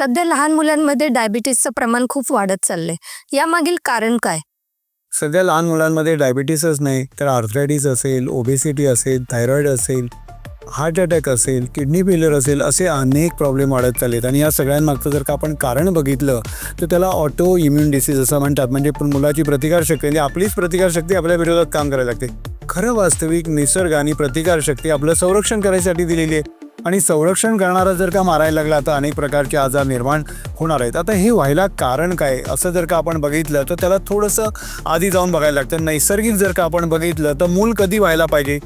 सध्या लहान मुलांमध्ये डायबिटीसचं प्रमाण खूप वाढत चाललंय. यामागील कारण काय? सध्या लहान मुलांमध्ये डायबिटीसच नाही तर आर्थरायटीस असेल ओबेसिटी असेल थायरॉईड असेल हार्ट अटॅक असेल किडनी फेल्युअर असेल असे अनेक प्रॉब्लेम वाढत चाललेत. आणि या सगळ्यांमागचं जर का आपण कारण बघितलं तर त्याला ऑटो इम्युन डिसीज असं म्हणतात. म्हणजे पण मुलाची प्रतिकारशक्ती म्हणजे आपलीच प्रतिकारशक्ती आपल्या विरोधात काम करायला लागते. खरं वास्तविक निसर्ग आणि प्रतिकारशक्ती आपलं संरक्षण करायसाठी दिलेली आहे. आणि संरक्षण करणारा जर का मारायला लागला तर अनेक प्रकारचे आजार निर्माण होणार आहेत. आता हे व्हायला कारण काय? असं जर का आपण बघितलं तर त्याला थोडंसं आधी जाऊन बघायला लागतं. नैसर्गिक जर का आपण बघितलं तर मूल कधी व्हायला पाहिजे?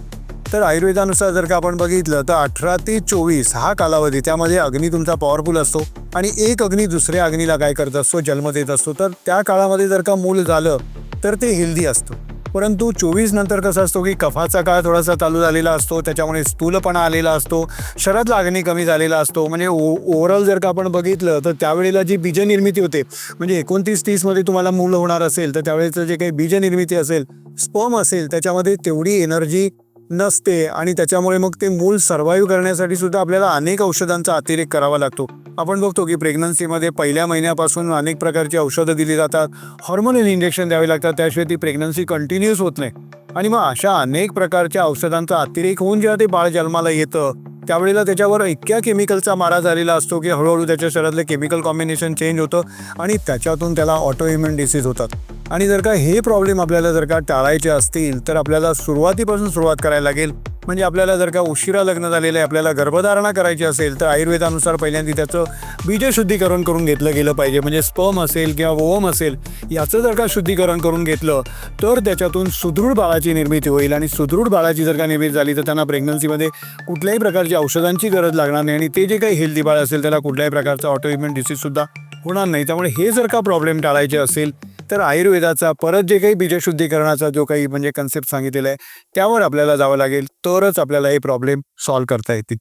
तर आयुर्वेदानुसार जर का आपण बघितलं तर अठरा ते चोवीस हा कालावधी त्यामध्ये अग्नी तुमचा पॉवरफुल असतो. आणि एक अग्नी दुसऱ्या अग्नीला काय करत असतो? जन्म देत असतो. तर त्या काळामध्ये जर का मूल झालं तर ते हेल्दी असतं. परंतु चोवीस नंतर कसं असतो की कफाचा काळ थोडासा चालू झालेला असतो त्याच्यामुळे स्थूलपणा आलेला असतो शरद लागणी कमी झालेला असतो. म्हणजे ओ ओव्हरऑल जर का आपण बघितलं तर त्यावेळेला जी बीजनिर्मिती होते म्हणजे एकोणतीस तीसमध्ये तुम्हाला मूल होणार असेल तर त्यावेळेचं जे काही बीजनिर्मिती असेल स्पर्म असेल त्याच्यामध्ये तेवढी एनर्जी नसते आणि त्याच्यामुळे मग ते मूल सर्व्हाइव्ह करण्यासाठी सुद्धा आपल्याला अनेक औषधांचा अतिरेक करावा लागतो. आपण बघतो की प्रेग्नन्सीमध्ये पहिल्या महिन्यापासून अनेक प्रकारची औषधं दिली जातात. हॉर्मोनल इंजेक्शन द्यावे लागतात. त्याशिवाय ती प्रेग्नन्सी कंटिन्युअस होत नाही. आणि मग अशा अनेक प्रकारच्या औषधांचा अतिरेक होऊन जेव्हा ते बाळ जन्माला येतं त्यावेळेला त्याच्यावर इतक्या केमिकलचा मारा झालेला असतो की हळूहळू त्याच्या शरीरातले केमिकल कॉम्बिनेशन चेंज होतं आणि त्याच्यातून त्याला ऑटो इम्युन डिसीज होतात. आणि जर का हे प्रॉब्लेम आपल्याला जर का टाळायचे असतील तर आपल्याला सुरुवातीपासून सुरुवात करायला लागेल. म्हणजे आपल्याला जर का उशिरा लग्न झालेलं आहे आपल्याला गर्भधारणा करायची असेल तर आयुर्वेदानुसार पहिल्यांदा त्याचं बीजशुद्धीकरण करून घेतलं गेलं पाहिजे. म्हणजे स्पर्म असेल किंवा ओम असेल याचं जर का शुद्धीकरण करून घेतलं तर त्याच्यातून सुदृढ बाळाची निर्मिती होईल. आणि सुदृढ बाळाची जर का निर्मिती झाली तर त्यांना प्रेग्नन्सीमध्ये कुठल्याही प्रकारची औषधांची गरज लागणार नाही. आणि ते जे काही हेल्दी बाळ असेल त्याला कुठल्याही प्रकारचा ऑटोइम्युन डिसीजसुद्धा होणार नाही. त्यामुळे हे जर का प्रॉब्लेम टाळायचे असेल तर आयुर्वेदाचा परत जे काही बीजशुद्धीकरणाचा जो काही म्हणजे कन्सेप्ट सांगितलेला आहे त्यावर आपल्याला जावं लागेल तरच आपल्याला हे प्रॉब्लेम सॉल्व्ह करता येतील.